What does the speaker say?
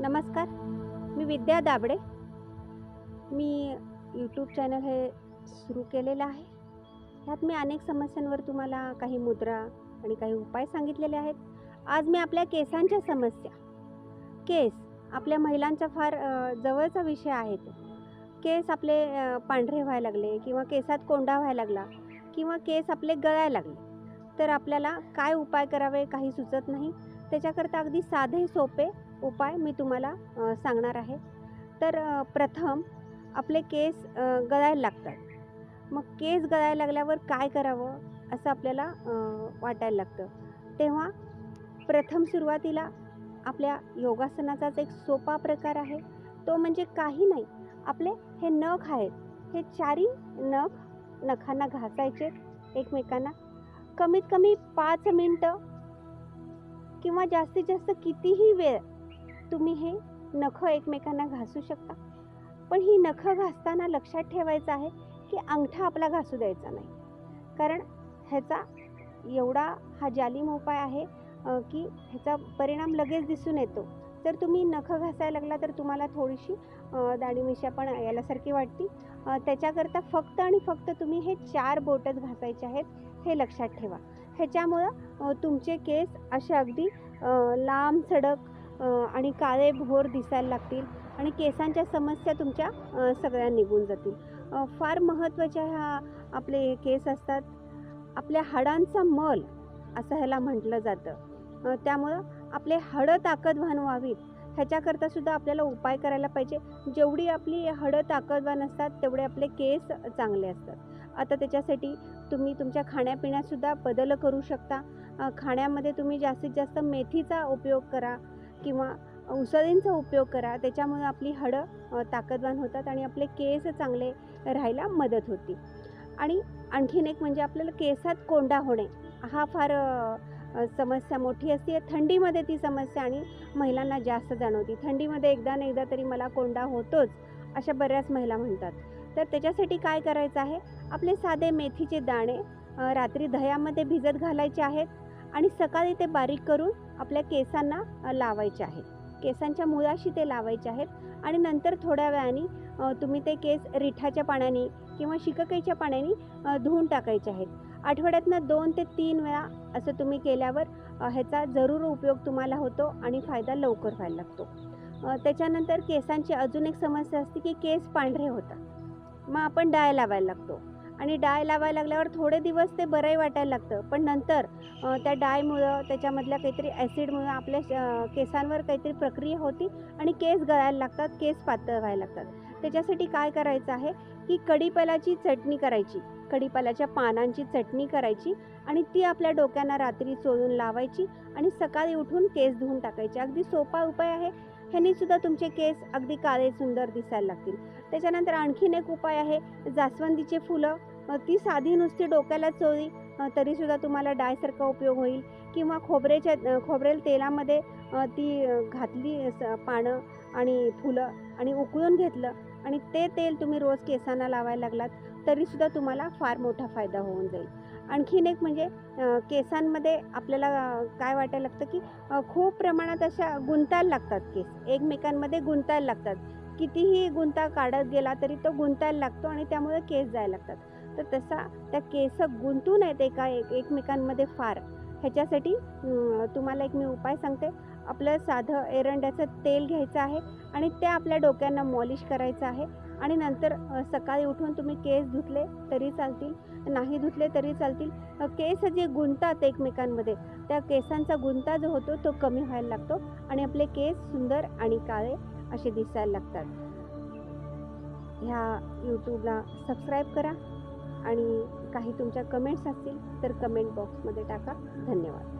नमस्कार मी विद्या दाबडे. मी YouTube channel हे सुरू केलेलं आहे. ह्यात मी अनेक समस्यांवर तुम्हाला काही मुद्रा आणि काही उपाय सांगितलेले आहेत. आज मी आपल्या केसांच्या समस्या. केस आपल्या महिलांचा फार जवळचा विषय आहे तो. केस आपले पांढरे व्हायला लागले किंवा केसात कोंडा व्हायला लागला किंवा केस आपले गळायला लागले तर आपल्याला काय उपाय करावे काही सुचत नाही. त्याच्याकरता अगदी साधे सोपे उपाय मी तुम्हाला सांगणार आहे. तर प्रथम आपले केस गळायला लागतात. मग केस गळायला लागल्यावर काय करावं असं आपल्याला वाटायला लागतं. तेव्हा प्रथम सुरुवातीला आपल्या योगासनाचाच एक सोपा प्रकार आहे. तो म्हणजे काही नाही. आपले हे नख आहेत. हे चारी नख नखांना घासायचे एकमेकांना. कमीत कमी पाच मिनटं किंवा जास्तीत जास्त कितीही वेळ तुम्ही हे नखं एकमेकांना घासू शकता. पण ही नखं घासताना लक्षात ठेवायचं आहे की अंगठा आपला घासू द्यायचा नाही. कारण ह्याचा एवढा हा जालिम उपाय आहे की ह्याचा परिणाम लगेच दिसून येतो. जर तुम्ही नखं घासायला लागला तर तुम्हाला थोडीशी अ, पण यायलासारखी वाटते. त्याच्याकरता फक्त आणि फक्त तुम्ही हे चार बोटच घासायचे आहेत हे लक्षात ठेवा. ह्याच्यामुळं तुमचे केस असे अगदी लांब सडक आणि काळे भोर दिसायला लागतील आणि केसांच्या समस्या तुमच्या सगळ्या निघून जातील. फार महत्त्वाच्या ह्या आपले केस असतात. आपल्या हाडांचा मल असं ह्याला म्हटलं जातं. त्यामुळं आपले हाडं ताकदवान व्हावीत ह्याच्याकरता सुद्धा आपल्याला उपाय करायला पाहिजे. जेवढी आपली हाडं ताकदवान असतात तेवढे आपले केस चांगले असतात. आता त्याच्यासाठी तुम्ही तुमच्या खाण्यापिण्यातसुद्धा बदल करू शकता. खाण्यामध्ये तुम्ही जास्तीत जास्त मेथीचा उपयोग करा. किंवा उसळींचा उपयोग करा. त्याच्यामुळे आपली हडं ताकदवान होतात आणि आपले केस चांगले राहायला मदत होती. आणि आणखीन एक म्हणजे आपल्याला केसात कोंडा होणे हा फार समस्या मोठी असते. थंडीमध्ये ती समस्या आणि महिलांना जास्त जाणवती. थंडीमध्ये एकदा ना एकदा तरी मला कोंडा होतोच अशा बऱ्याच महिला म्हणतात. तर त्याच्यासाठी काय करायचं आहे? आपले साधे मेथीचे दाणे रात्री दह्यामध्ये भिजत घालायचे आहेत. आणि सकाळी ते बारीक करून आपल्या केसांना लावायचे आहेत. केसांच्या मुळाशी ते लावायचे आहेत आणि नंतर थोड्या वेळाने तुम्ही ते केस रिठाच्या पाण्याने किंवा शिककाईच्या पाण्याने धुवून टाकायचे आहेत. आठवड्यातनं दोन ते तीन वेळा असं तुम्ही केल्यावर ह्याचा जरूर उपयोग तुम्हाला होतो आणि फायदा लवकर व्हायला लागतो. त्याच्यानंतर केसांची अजून एक समस्या असते की केस पांढरे होतात. मग आपण डाय लावायला लागतो. आणि डाय लावायला लागल्यावर थोडे दिवस ते बरंही वाटायला लागतं. पण नंतर त्या डायमुळं त्याच्यामधल्या काहीतरी ॲसिडमुळं आपल्या केसांवर काहीतरी प्रक्रिया होती आणि केस गळायला लागतात केस पातळ व्हायला लागतात. त्याच्यासाठी काय करायचं आहे की कढीपालाची चटणी करायची. कढीपाल्याच्या पानांची चटणी करायची आणि ती आपल्या डोक्यांना रात्री चोळून लावायची आणि सकाळी उठून केस धुवून टाकायचे. अगदी सोपा उपाय आहे. ह्यानीसुद्धा तुमचे केस अगदी काळे सुंदर दिसायला लागतील. त्याच्यानंतर आणखीन एक उपाय आहे. जास्वंदीचे फुलं ती साधी नुसती डोक्याला चोळी तरीसुद्धा तुम्हाला डायसारखा उपयोग होईल. किंवा खोबरेच्या खोबरेल तेलामध्ये ती घातली पानं आणि फुलं आणि उकळून घेतलं आणि ते तेल तुम्ही रोज केसांना लावायला लागलात तरीसुद्धा तुम्हाला फार मोठा फायदा होऊन जाईल. आणखीन एक म्हणजे केसांमध्ये आपल्याला काय वाटायला लागतं की खूप प्रमाणात अशा गुंतायला लागतात केस. एकमेकांमध्ये गुंतायला लागतात. कितीही गुंता काढत गेला तरी तो गुंतायला लागतो आणि त्यामुळे केस जायला लागतात. तर तसा त्या केस गुंतून येते एका एक एकमेकांमध्ये फार. ह्याच्यासाठी तुम्हाला एक मी उपाय सांगते. आपलं साधं एरंड्याचं तेल घ्यायचं आहे आणि ते आपल्या डोक्यांना मॉलिश करायचं आहे आणि नंतर सकाळी उठून तुम्ही केस धुतले तरी चालतील नाही धुतले तरी चालतील. केस जे गुंतात एकमेकांमध्ये त्या केसांचा गुंता जो होतो तो कमी व्हायला लागतो आणि आपले केस सुंदर आणि काळे असे दिसायला लागतात. ह्या यूट्यूबला सबस्क्राईब करा. आणि काही तुमच्या कमेंट्स असतील तर कमेंट बॉक्समध्ये टाका. धन्यवाद.